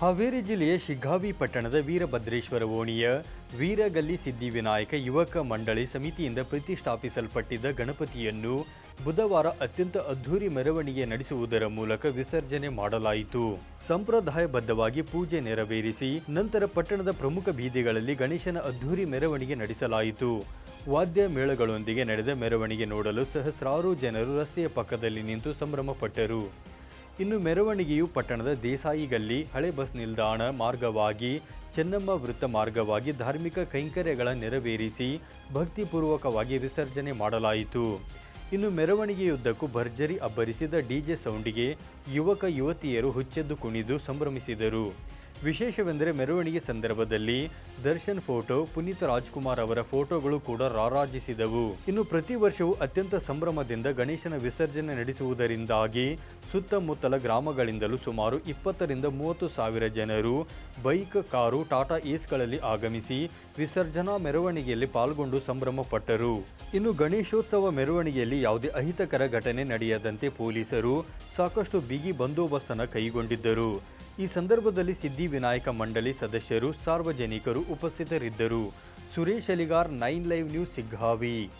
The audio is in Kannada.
ಹಾವೇರಿ ಜಿಲ್ಲೆಯ ಶಿಗ್ಗಾವಿ ಪಟ್ಟಣದ ವೀರಭದ್ರೇಶ್ವರ ಓಣಿಯ ವೀರಗಲ್ಲಿ ಸಿದ್ಧಿವಿನಾಯಕ ಯುವಕ ಮಂಡಳಿ ಸಮಿತಿಯಿಂದ ಪ್ರತಿಷ್ಠಾಪಿಸಲ್ಪಟ್ಟಿದ್ದ ಗಣಪತಿಯನ್ನು ಬುಧವಾರ ಅತ್ಯಂತ ಅದ್ಧೂರಿ ಮೆರವಣಿಗೆ ನಡೆಸುವುದರ ಮೂಲಕ ವಿಸರ್ಜನೆ ಮಾಡಲಾಯಿತು. ಸಂಪ್ರದಾಯಬದ್ಧವಾಗಿ ಪೂಜೆ ನೆರವೇರಿಸಿ ನಂತರ ಪಟ್ಟಣದ ಪ್ರಮುಖ ಬೀದಿಗಳಲ್ಲಿ ಗಣೇಶನ ಅದ್ಧೂರಿ ಮೆರವಣಿಗೆ ನಡೆಸಲಾಯಿತು. ವಾದ್ಯ ಮೇಳಗಳೊಂದಿಗೆ ನಡೆದ ಮೆರವಣಿಗೆ ನೋಡಲು ಸಹಸ್ರಾರು ಜನರು ರಸ್ತೆಯ ಪಕ್ಕದಲ್ಲಿ ನಿಂತು ಸಂಭ್ರಮಪಟ್ಟರು. ಇನ್ನು ಮೆರವಣಿಗೆಯು ಪಟ್ಟಣದ ದೇಸಾಯಿ ಗಲ್ಲಿ ಹಳೆ ಬಸ್ ನಿಲ್ದಾಣ ಮಾರ್ಗವಾಗಿ ಚೆನ್ನಮ್ಮ ವೃತ್ತ ಮಾರ್ಗವಾಗಿ ಧಾರ್ಮಿಕ ಕೈಂಕರ್ಯಗಳ ನೆರವೇರಿಸಿ ಭಕ್ತಿಪೂರ್ವಕವಾಗಿ ವಿಸರ್ಜನೆ ಮಾಡಲಾಯಿತು. ಇನ್ನು ಮೆರವಣಿಗೆಯುದ್ದಕ್ಕೂ ಭರ್ಜರಿ ಅಬ್ಬರಿಸಿದ ಡಿಜೆ ಸೌಂಡಿಗೆ ಯುವಕ ಯುವತಿಯರು ಹುಚ್ಚೆದ್ದು ಕುಣಿದು ಸಂಭ್ರಮಿಸಿದರು. ವಿಶೇಷವೆಂದರೆ ಮೆರವಣಿಗೆ ಸಂದರ್ಭದಲ್ಲಿ ದರ್ಶನ್ ಫೋಟೋ, ಪುನೀತ್ ರಾಜ್ಕುಮಾರ್ ಅವರ ಫೋಟೋಗಳು ಕೂಡ ರಾರಾಜಿಸಿದವು. ಇನ್ನು ಪ್ರತಿ ವರ್ಷವೂ ಅತ್ಯಂತ ಸಂಭ್ರಮದಿಂದ ಗಣೇಶನ ವಿಸರ್ಜನೆ ನಡೆಸುವುದರಿಂದಾಗಿ ಸುತ್ತಮುತ್ತಲ ಗ್ರಾಮಗಳಿಂದಲೂ ಸುಮಾರು ಇಪ್ಪತ್ತರಿಂದ ಮೂವತ್ತು ಸಾವಿರ ಜನರು ಬೈಕ್, ಕಾರು, ಟಾಟಾ ಏಸ್ಗಳಲ್ಲಿ ಆಗಮಿಸಿ ವಿಸರ್ಜನಾ ಮೆರವಣಿಗೆಯಲ್ಲಿ ಪಾಲ್ಗೊಂಡು ಸಂಭ್ರಮ ಪಟ್ಟರು ಇನ್ನು ಗಣೇಶೋತ್ಸವ ಮೆರವಣಿಗೆಯಲ್ಲಿ ಯಾವುದೇ ಅಹಿತಕರ ಘಟನೆ ನಡೆಯದಂತೆ ಪೊಲೀಸರು ಸಾಕಷ್ಟು ಬಿಗಿ ಬಂದೋಬಸ್ತನ್ನು ಕೈಗೊಂಡಿದ್ದರು. ಈ ಸಂದರ್ಭದಲ್ಲಿ ಸಿದ್ಧಿವಿನಾಯಕ ಮಂಡಳಿ ಸದಸ್ಯರು ಸಾರ್ವಜನಿಕರು ಉಪಸ್ಥಿತರಿದ್ದರು. Suresh Aligar nine live news Siggavi.